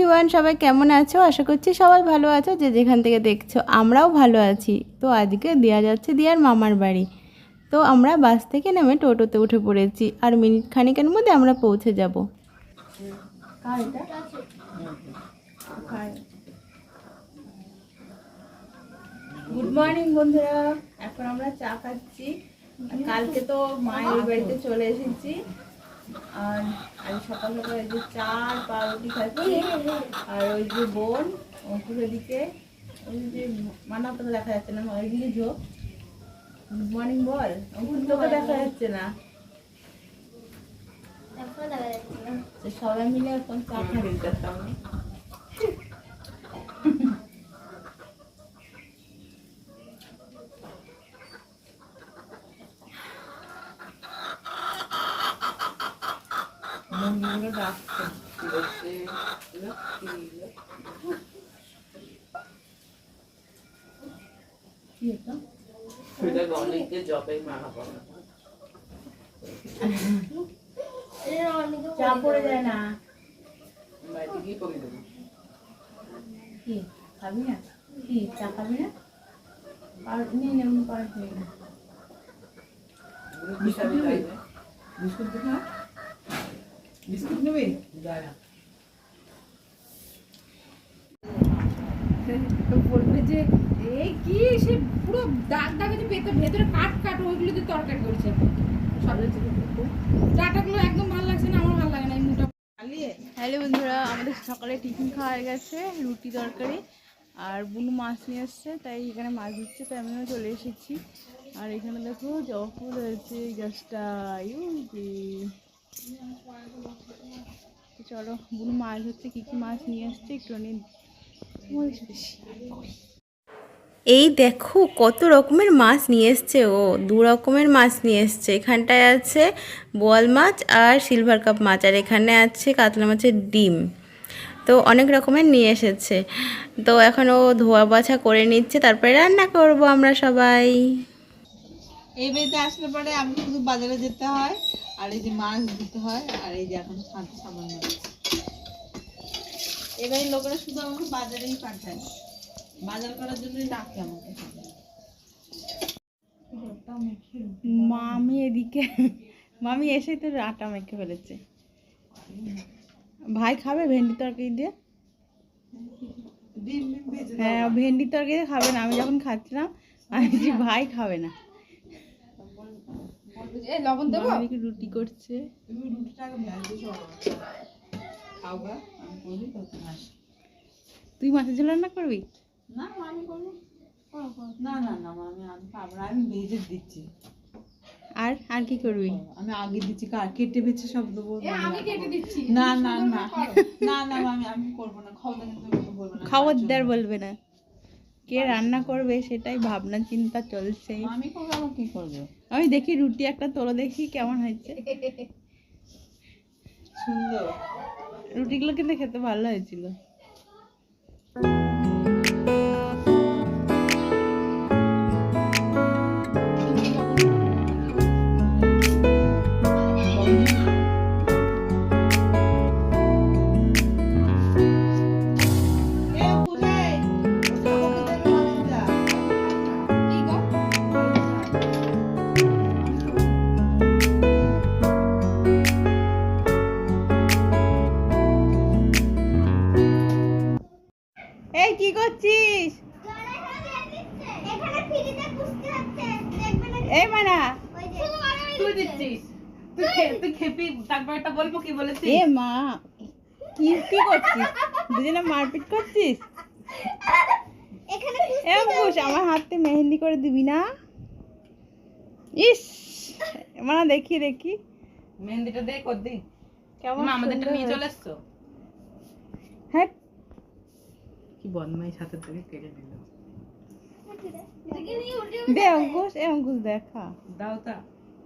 Everyone সবাই কেমন আছো? আশা করছি সবাই ভালো আছো, যে যেখান থেকে দেখছ, আমরাও ভালো আছি। তো আজকে দেওয়া যাচ্ছে দিয়ার মামার বাড়ি। তো আমরা বাস থেকে নেমে টোটোতে উঠে পড়েছি, আর মিনিট খানিকের মধ্যে আমরা পৌঁছে যাব। গুড মর্নিং বন্ধুরা। এখন আমরা চা খাচ্ছি। কালকে তো মায়ের বাড়িতে চলে এসেছি। আর আজ সকাল সকাল এই যে চার পাউরুটি খাচ্ছি আর ওই যে বোন অঙ্কুরের দিকে ওই যে মানা তোকে দেখা যাচ্ছে না ওইগুলি ঝোঁক গুড মর্নিং বল। অঙ্কুর তোকে দেখা যাচ্ছে না? সবাই মিলে এখন চা খাচ্ছি তার সামনে সেটাকে অনেকে জবে মানা করে চা পড়ে যায় না বাড়িতে গিয়ে করে দেবো কি খাবি না কি চা খাবি না আর নিয়ে নেব পার হয়ে না বিস্কুট নেবে বিস্কুট দেবে না বিস্কুট নেবে দাঁড়া তো বলবে যে, এই কি সে পুরো দাগ দাগে যে ভেতরে ভেতরে কাট কাট, ওইগুলো দিয়ে তরকারি করছে। সব চাটাগুলো একদম ভালো লাগছে না, আমার ভালো লাগে না, এই মোটা হ্যালো বন্ধুরা, আমাদের সকালে টিফিন খাওয়া হয়ে গেছে, রুটি তরকারি আর বুনু মাছ নিয়ে এসছে, তাই এখানে মাছ দিচ্ছে তাই আমিও চলে এসেছি। আর এখানে দেখো জবা ফুল হয়েছে গাছটা চলো, বুনু মাছ হচ্ছে কী কী মাছ নিয়ে আসছে একটু নিয়ে এই দেখো কত রকমের মাছ নিয়ে এসছে ও, দু রকমের মাছ নিয়ে এসছে। এখানটায় আছে বোয়াল মাছ আর সিলভার কাপ মাছ, আর এখানে আছে কাতলা মাছের ডিম। তো অনেক রকমের নিয়ে এসেছে। তো এখন ও ধোয়া বাছা করে নিচ্ছে, তারপরে রান্না করব আমরা সবাই। এই বাড়িতে আসলে পরে আমি শুধু বাজারে যেতে হয়, আর এই যে মাছ দিতে হয়, আর এই যে এখন সামান্য। এবারে লোকেরা শুধু আমাকে বাজারেই পাঠায় বাজার করার জন্যই ডাকে আমাকে মামি এদিকে মামি এসেই তো আটা মেখে ফেলেছে ভাই খাবে ভেন্ডি তরকারি দিয়ে। হ্যাঁ ভেন্ডি তরকারি দিয়ে খাবে না আমি যখন খাচ্ছিলাম আমি ভাই খাবে না লবণ দেবো রুটি করছে আমি করবি তো তুমি আসো। তুই মাছের ঝোল রান্না করবি? না আমি করব। না না না আমি আমি পাবো না আমি ভেজে দিচ্ছি। আর আর কি করবি? আমি আগে দিচ্ছি কার কেটে বেছে সব দেবো আমি কেটে দিচ্ছি না না না। না না আমি আমি করব না খাওয়া কিন্তু বলব না খাবারদার বলবে না। কে রান্না করবে সেটাই ভাবনা চিন্তা চলছে। আমি করব কি করবে? আমি দেখি রুটি একটা তোলো দেখি কেমন হয়েছে। সুন্দর। রুটিগুলো কিন্তু খেতে ভালো হয়েছিল। বলব কি বলেছিস? এ মা কি কি করছিস? দুজনে মারপিট করছিস? এ অঙ্কুশ আমার হাতে মেহেন্দি করে দিবি না? ইস মানা দেখি দেখি। মেহেন্দিটা দে কর দি। কেমন আমাদেরটা নিয়ে চলে এসছো? হ্যাঁ। কি বদমাইশ হাতের থেকে কেড়ে দিল দে অঙ্কুশ এ অঙ্কুশ দেখা। দাও তা।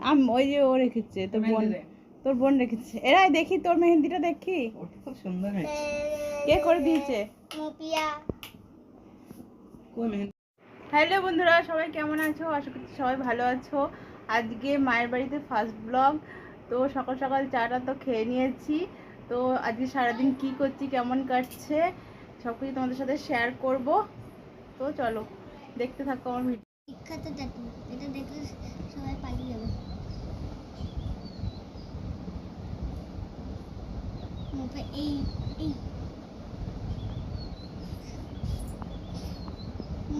আম ওই যে ও রেখেছে তো বোন। তোর বোন রেখেছে। এরাই দেখি তোর মেহেন্দিটা দেখি। খুব সুন্দর হয়েছে। কে করে দিয়েছে? হ্যালো বন্ধুরা সবাই কেমন আছো? আশা করছি সবাই ভালো আছো। আজকে মায়ের বাড়িতে ফার্স্ট ব্লগ তো সকাল সকাল চাটা তো খেয়ে নিয়েছি। তো আজকে সারাদিন কি করছি কেমন কাটছে সব কিছু তোমাদের সাথে শেয়ার করব। তো চলো দেখতে থাকো আমার ভিডিও বিখ্যাত ট্যাটু এটা দেখলে সবাই পালিয়ে যাবে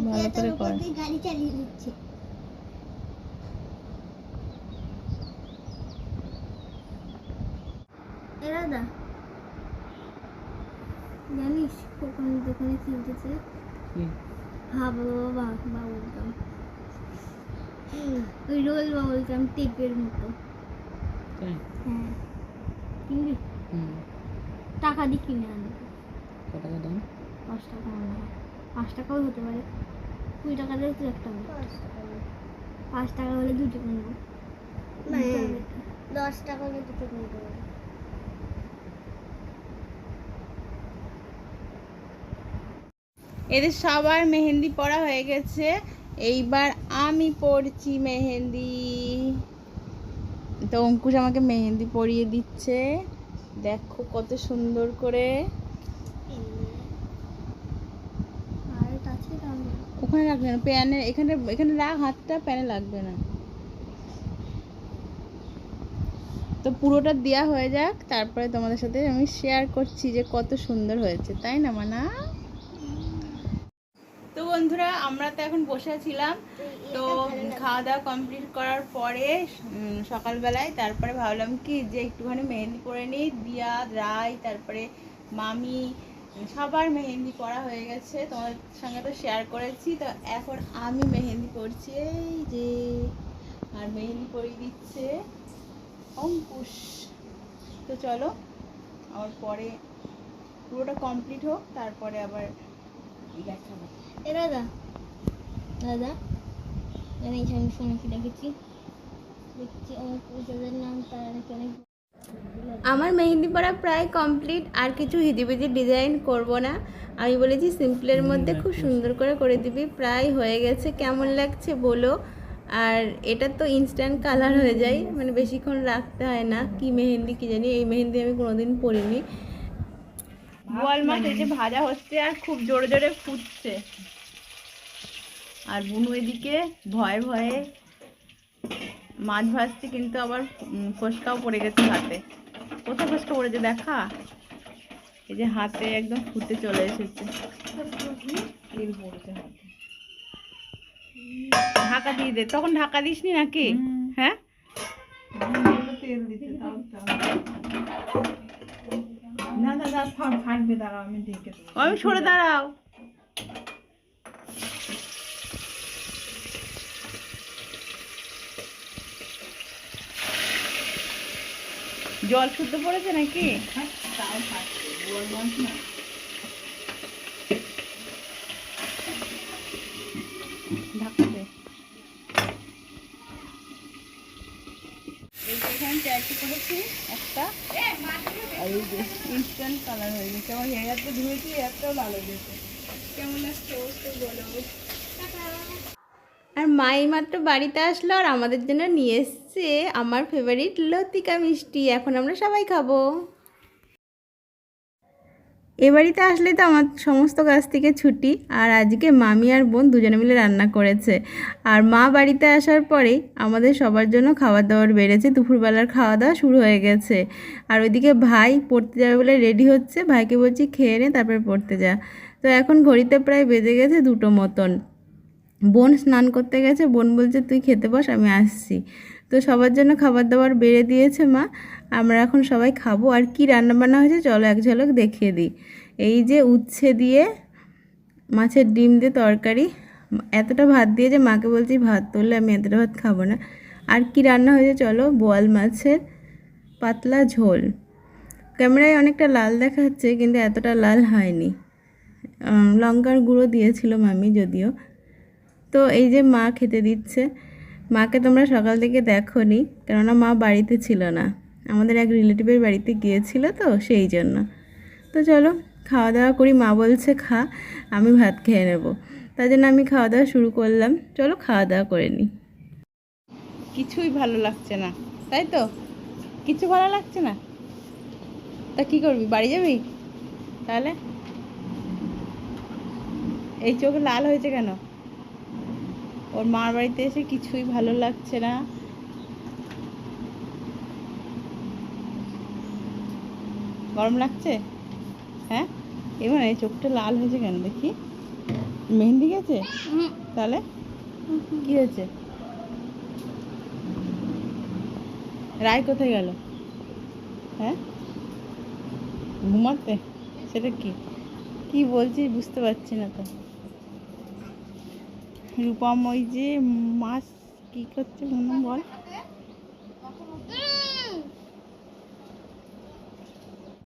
ভালো করে কর। গাড়ি চালিয়ে দিচ্ছে এরা জানিস কখন দোকানে কি? উঠেছে ভাবো বাবুল ওই রোল বাবুল গাম টেপের মতো। হ্যাঁ কিনবি? টাকা দিয়ে কিনে আনব। পাঁচ টাকা মনে হয় পাঁচ টাকাও হতে পারে। কুড়ি টাকা দিয়ে তুই একটা। পাঁচ টাকা হলে দুটো কিনবো। দশ টাকা হলে দুটো কিনতে পারব এদের সবার মেহেন্দি পড়া হয়ে গেছে। এইবার আমি পড়ছি মেহেন্দি। তো অঙ্কুশ আমাকে মেহেন্দি পরিয়ে দিচ্ছে। দেখো কত সুন্দর করে। ওখানে রাখবে না, প্যানে, এখানে এখানে রাখ, হাতটা প্যানে লাগবে না। তো পুরোটা দেওয়া হয়ে যাক, তারপরে তোমাদের সাথে আমি শেয়ার করছি যে কত সুন্দর হয়েছে, তাই না মানা? তো বন্ধুরা, আমরা তো এখন বসে ছিলাম। তো খাওয়া দাওয়া কমপ্লিট করার পরে সকালবেলায় তারপরে ভাবলাম কি যে একটুখানি মেহেন্দি পরে নিই। দিয়া রায় তারপরে মামি, সবার মেহেন্দি করা হয়ে গেছে। তোমাদের সঙ্গে তো শেয়ার করেছি। তো এখন আমি মেহেন্দি করছি এই যে, আর মেহেন্দি পরিয়ে দিচ্ছে অঙ্কুশ। তো চলো, আমার পরে পুরোটা কমপ্লিট হোক, তারপরে আবার দেখাবো। এ দাদা দাদা জানিস আমি ফোনে কি দেখেছি দেখছি আমার পুজোদের নাম তারা নাকি অনেক আমার মেহেন্দি পরা প্রায় কমপ্লিট আর কিছু হিজিবিজি ডিজাইন করব না। আমি বলেছি সিম্পলের মধ্যে খুব সুন্দর করে করে দিবি প্রায় হয়ে গেছে। কেমন লাগছে বলো? আর এটা তো ইনস্ট্যান্ট কালার হয়ে যায় মানে বেশিক্ষণ রাখতে হয় না। কি মেহেন্দি কি জানি এই মেহেন্দি আমি কোনোদিন পরিনি। বোয়াল মাছ এই যে ভাজা হচ্ছে আর খুব জোরে জোরে ফুটছে। আর বুনু এদিকে ভয়ে ভয়ে মাছ ভাজছে কিন্তু আবার ফোসকাও পড়ে গেছে হাতে। কোথায় ফোসকা পড়েছে দেখা? এই যে হাতে একদম ফুটে চলে এসেছে। তেল পড়েছে হাতে। ঢাকা দিয়ে দে। তখন ঢাকা দিসনি নাকি? হ্যাঁ? তেল দিতে তাও না ফাটবে দাঁড়াও আমি ঢেকে আমি সরে দাঁড়াও। জল শুদ্ধ পড়েছে নাকি? করেছি একটা আর ইনস্ট্যান্ট কালার হয়ে গেছে আমার ধুয়েছি কেমন আর মা মাত্র বাড়িতে আসলো আর আমাদের জন্য নিয়ে এসছে। আমার ফেভারিট লতিকা মিষ্টি। এখন আমরা সবাই খাব। এ বাড়িতে আসলে তো আমার সমস্ত কাজ থেকে ছুটি, আর আজকে মামি আর বোন দুজনে মিলে রান্না করেছে। আর মা বাড়িতে আসার পরেই আমাদের সবার জন্য খাবার দাবার বেড়েছে। দুপুরবেলার খাওয়া দাওয়া শুরু হয়ে গেছে। আর ওইদিকে ভাই পড়তে যাবে বলে রেডি হচ্ছে। ভাইকে বলছি, খেয়ে নে, তারপরে পড়তে যা। তো এখন ঘড়িতে প্রায় বেজে গেছে দুটো মতন। বোন স্নান করতে গেছে। বোন বলছে, তুই খেতে বস, আমি আসছি। তো সবার জন্য খাবার দাবার বেড়ে দিয়েছে মা। আমরা এখন সবাই খাব। আর কি রান্না বান্না হয়েছে চলো এক ঝলক দেখিয়ে দিই। এই যে উচ্ছে দিয়ে মাছের ডিম দিয়ে তরকারি। এতটা ভাত দিয়ে যে মাকে বলছি ভাত তুললে আমি এতটা ভাত খাব না। আর কি রান্না হয়েছে চলো? বোয়াল মাছের পাতলা ঝোল। ক্যামেরায় অনেকটা লাল দেখাচ্ছে কিন্তু এতটা লাল হয়নি। লঙ্কার গুঁড়ো দিয়েছিল মামি যদিও। তো এই যে মা খেতে দিচ্ছে। মাকে তোমরা সকাল থেকে দেখো নি কেননা মা বাড়িতে ছিল না। আমাদের এক রিলেটিভের বাড়িতে গিয়েছিল তো সেই জন্য। তো চলো খাওয়া দাওয়া করি, মা বলছে, খা, আমি ভাত খেয়ে নেব। তাই জন্য আমি খাওয়া দাওয়া শুরু করলাম। চলো খাওয়া দাওয়া করে নিই। কিছুই ভালো লাগছে না, তাই তো? কিছু ভালো লাগছে না? তা কি করবি, বাড়ি যাবি? তাহলে? এই চোখ লাল হয়েছে কেন? ওর মার বাড়িতে এসে কিছুই ভালো লাগছে না। গরম লাগছে? হ্যাঁ? এবার এই চোখটা লাল হয়েছে কেন দেখি? মেহেন্দি গেছে? তাহলে? কি হয়েছে? রায় কোথায় গেল? হ্যাঁ? ঘুমাতে? সেটা কি? কি বলছিস? বুঝতে পারছি না তো। রূপম ওই যে মাছ কী করছে মনে বল?